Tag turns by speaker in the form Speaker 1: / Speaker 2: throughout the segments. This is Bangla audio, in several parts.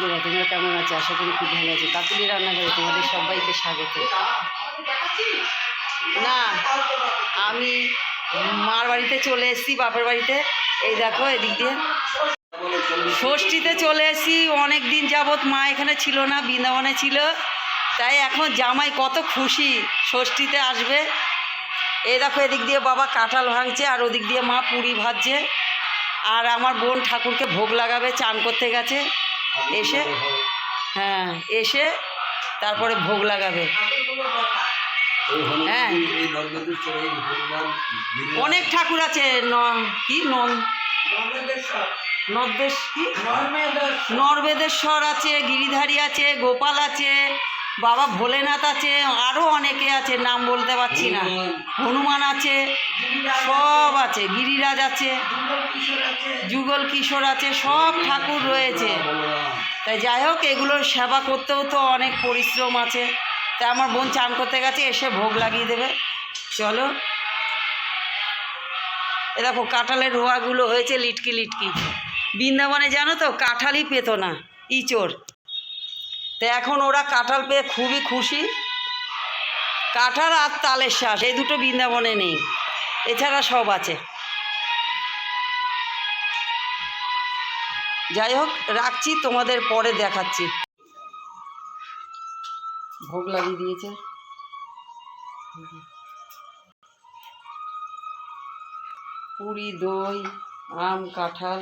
Speaker 1: বন্ধুরা তোমরা কেমন আছো? আশা করি খুব ভালো আছো। কাকুলি রান্নাঘরে তোমাদের সবাইকে স্বাগত। না, আমি মার বাড়িতে চলে এসেছি, বাপের বাড়িতে। এই দেখো, এদিক দিয়ে। ষষ্ঠীতে চলে এসেছি। অনেক দিন যাবৎ মা এখানে ছিল না, বৃন্দাবনে ছিল। তাই এখন জামাই কত খুশি ষষ্ঠীতে আসবে। এই দেখো, এদিক দিয়ে বাবা কাঁঠাল ভাঙছে আর ওদিক দিয়ে মা পুরি ভাজছে। আর আমার বোন ঠাকুরকে ভোগ লাগাবে, চান করতে গেছে। এসে হ্যাঁ এসে তারপরে ভোগ লাগাবে। হ্যাঁ। অনেক ঠাকুর আছে ন কি নন নর্দেশ কি? নরবেদেশ্বর আছে গিরিধারী আছে গোপাল আছে বাবা ভোলেনাথ আছে আরও অনেকে আছে নাম বলতে পারছি না। হনুমান। আছে সব আছে। গিরিরাজ আছে যুগল কিশোর আছে। সব ঠাকুর রয়েছে। তাই যাই হোক, এগুলোর সেবা করতেও তো অনেক পরিশ্রম আছে। তাই আমার বোন চান করতে গেছে, এসে ভোগ লাগিয়ে দেবে। চলো। এ দেখো, কাঁঠালের রোয়াগুলো হয়েছে লিটকি লিটকি। বৃন্দাবনে জানো তো, কাঁঠালই পেত না ইচোর তো এখন ওরা কাঁঠাল পেয়ে খুবই খুশি। কাঁঠাল আর তালের শ্বাস এই দুটো বৃন্দাবনে নেই। এছাড়া সব আছে। যাই হোক, রাখছি, তোমাদের পরে দেখাচ্ছি। ভোগ লাগিয়ে দিয়েছে। পুরি, দই, আম, কাঁঠাল।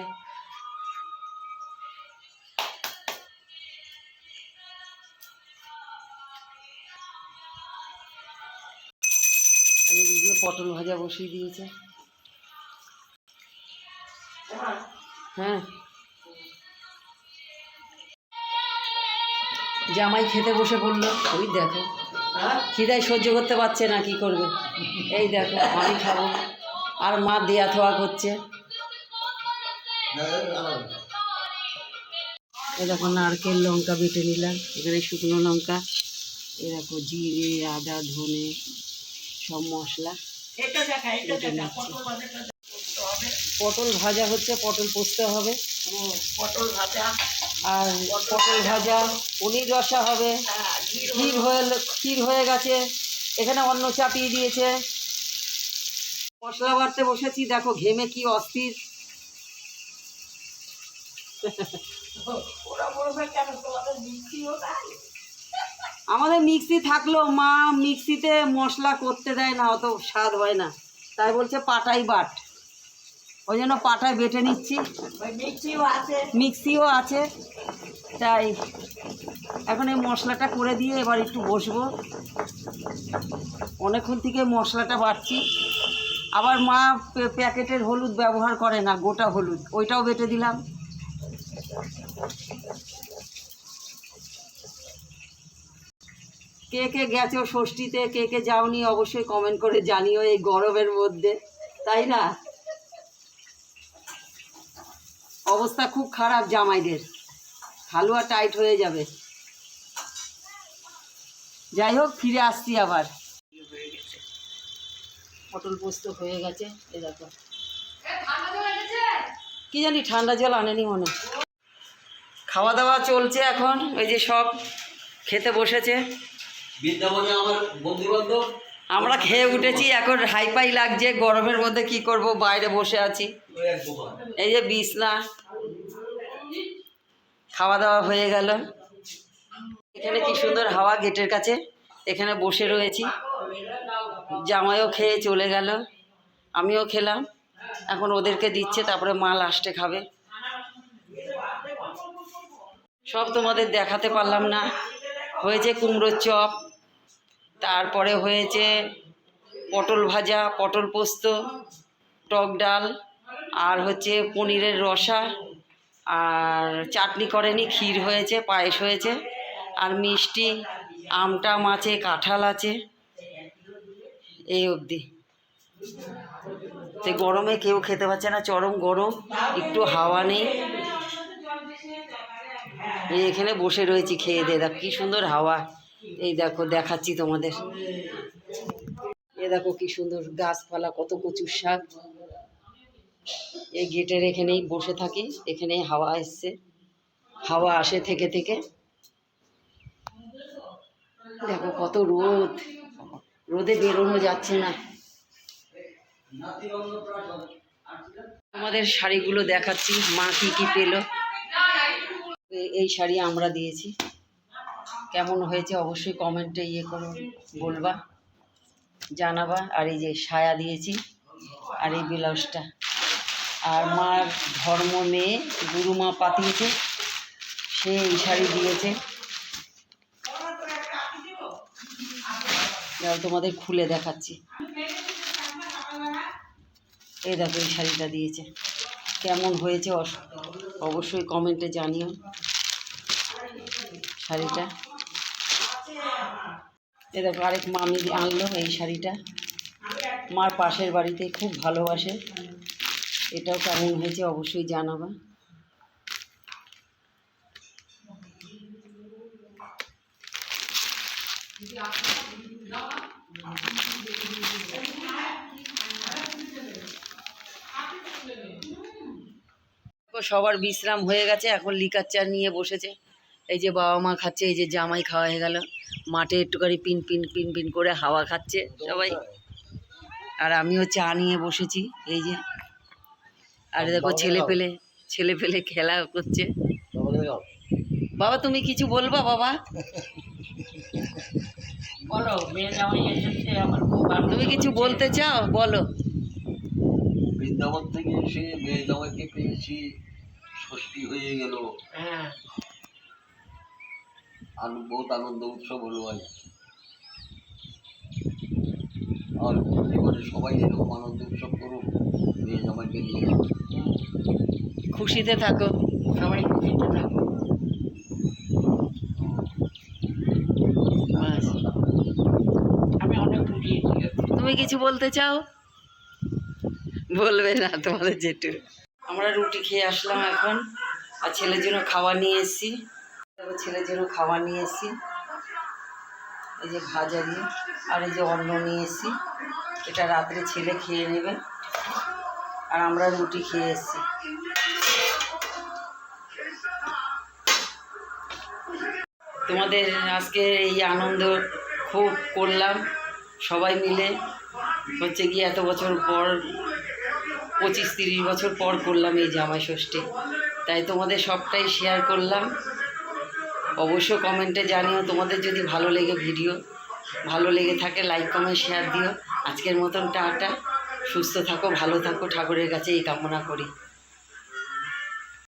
Speaker 1: পটল ভাজা বসিয়ে দিয়েছে। হ্যাঁ। জামাই খেতে বসে পড়ল ওই দেখো খিদায় সহ্য করতে পারছে না কি করবে? এই দেখো আমি খাব। আর মা দেয়া থোয়া করছে। এ দেখো নারকেল লঙ্কা বেটে নিলাম এখানে শুকনো লঙ্কা এ দেখো জিরে আদা ধনে সব মশলা পটল ভাজা হচ্ছে পটল পোস্ত হবে।
Speaker 2: পটল ভাজা।
Speaker 1: আর পটল ভাজা পনির রসা হবে। ক্ষীর হয়ে ক্ষীর হয়ে গেছে। এখানে অন্য চাপিয়ে দিয়েছে। মশলা বাড়তে বসেছি। দেখো ঘেমে কি অস্থির। আমাদের মিক্সি থাকলেও মা মিক্সিতে মশলা করতে দেয় না অত স্বাদ হয় না। তাই বলছে পাটাই বাট। ওই জন্য পাটায় বেটে নিচ্ছি। মিক্সিও আছে। তাই এখন এই মশলাটা করে দিয়ে এবার একটু বসবো। অনেকক্ষণ থেকে মশলাটা বাড়ছি। আবার মা প্যাকেটের হলুদ ব্যবহার করে না গোটা হলুদ। ওইটাও বেটে দিলাম। কে কে গেছো ষষ্ঠীতে কে কে যাওনি অবশ্যই কমেন্ট করে জানিও এই গরমের মধ্যে। তাই না? অবস্থা খুব খারাপ জামাইদের। হালুয়া টাইট হয়ে যাবে। যাই হোক, ফিরে আসছি আবার। পটল পোস্ত হয়ে গেছে কি জানি ঠান্ডা জল আনেনি মনে খাওয়া দাওয়া চলছে এখন ওই যে সব খেতে বসেছে।
Speaker 3: বৃন্দাবনে আমার বন্ধু বান্ধব
Speaker 1: আমরা খেয়ে উঠেছি, এখন হাইপাই লাগছে, গরমের মধ্যে কি করব, বাইরে বসে আছি। এই যে বিছনা খাওয়া দাওয়া হয়ে গেল। এখানে কি সুন্দর হাওয়া গেটের কাছে, এখানে বসে রয়েছি। জামাইও খেয়ে চলে গেল, আমিও খেলাম। এখন ওদেরকে দিচ্ছে, তারপরে মা লাস্টে খাবে। সব তোমাদের দেখাতে পারলাম না, হয়েছে কুমড়োর চপ। তারপরে হয়েছে পটল ভাজা, পটল পোস্ত, টক ডাল, আর হচ্ছে পনিরের রসা, আর চাটনি করেনি, ক্ষীর হয়েছে, পায়েস হয়েছে, আর মিষ্টি, আমটাম আছে, কাঁঠাল আছে, এই অবধি। সে গরমে কেউ খেতে পারছে না, চরম গরম, একটু হাওয়া নেই। এখানে বসে রয়েছি, খেয়ে দিয়ে দেখ, কী সুন্দর হাওয়া। এই দেখো, দেখাচ্ছি তোমাদের। এ দেখো কি সুন্দর গাছপালা, কত কচুর শাক। এই গেটের এখানেই বসে থাকি, এখানেই হাওয়া এসছে। হাওয়া আসে থেকে থেকে। দেখো কত রোদ। রোদে বেরোনো যাচ্ছে না। আমাদের শাড়িগুলো দেখাচ্ছি, মা কি কি পেল। এই শাড়ি আমরা দিয়েছি। কেমন হয়েছে অবশ্যই কমেন্টে ইয়ে করো, বলবা, জানাবা। আর এই যে সায়া দিয়েছি, আর এই ব্লাউজটা। আর মার ধর্ম মেয়ে গুরুমা পাতিয়েছে, সে এই শাড়ি দিয়েছে। তোমাদের খুলে দেখাচ্ছি। এই দেখো, এই শাড়িটা দিয়েছে। কেমন হয়েছে অবশ্যই কমেন্টে জানিও। শাড়িটা এ দেখো আরেক মামি আনলো এই শাড়িটা। মার পাশের বাড়িতে খুব ভালোবাসে। এটাও কেমন হয়েছে অবশ্যই জানাবা। সবার বিশ্রাম হয়ে গেছে, এখন লিকার চা নিয়ে বসেছে। এই যে বাবা মা খাচ্ছে এই যে জামাই খাওয়া হয়ে গেল। মাঠে একটুখানি পিন পিন পিন পিন করে হাওয়া খাচ্ছে সবাই। আর আমিও চা নিয়ে বসেছি এই যে। আর দেখো ছেলে পেলে ছেলে পেলে খেলা করছে। বাবা তুমি কিছু বলবা বাবা?
Speaker 2: বলো মেয়ে জামাই এসেছে আমার খুব ভালো
Speaker 1: তুমি কিছু বলতে চাও? বলো।
Speaker 3: বৃন্দাবন থেকে এসে মেয়ে জামাইকে পেয়েছি ষষ্ঠী হয়ে গেল।
Speaker 2: হ্যাঁ।
Speaker 3: বহুত আনন্দ উৎসব হলো আজ আর জীবনে সবাই এরকম আনন্দ উৎসব করুক মেয়ে জামাইকে নিয়ে
Speaker 1: খুশিতে থাকো
Speaker 2: সবাই খুশিতে থাকো।
Speaker 1: ব্যাস।
Speaker 2: আমি অনেক খুশি।
Speaker 1: তুমি কিছু বলতে চাও? বলবে না তোমাদের যেটু আমরা রুটি খেয়ে আসলাম এখন আর ছেলের জন্য খাবার নিয়ে এসেছি। তারপর ছেলের জন্য খাবার নিয়ে এসেছি। এই যে ভাজা দিয়ে, আর এই যে অন্ন নিয়ে এসেছি। এটা রাত্রে ছেলে খেয়ে নেবে। আর আমরা রুটি খেয়ে এসেছি। তোমাদের আজকে এই আনন্দ খুব করলাম সবাই মিলে। হচ্ছে গিয়ে এত বছর পর, পঁচিশ তিরিশ বছর পর করলাম এই জামাই ষষ্ঠী। তাই তোমাদের সবটাই শেয়ার করলাম। অবশ্য কমেন্টে জানিও, তোমাদের যদি ভালো লেগে ভিডিও, ভালো লেগে থাকে লাইক কমেন্ট শেয়ার দিও। আজকের মতন টাটা। সুস্থ থাকো, ভালো থাকো, ঠাকুরের কাছে এই কামনা করি।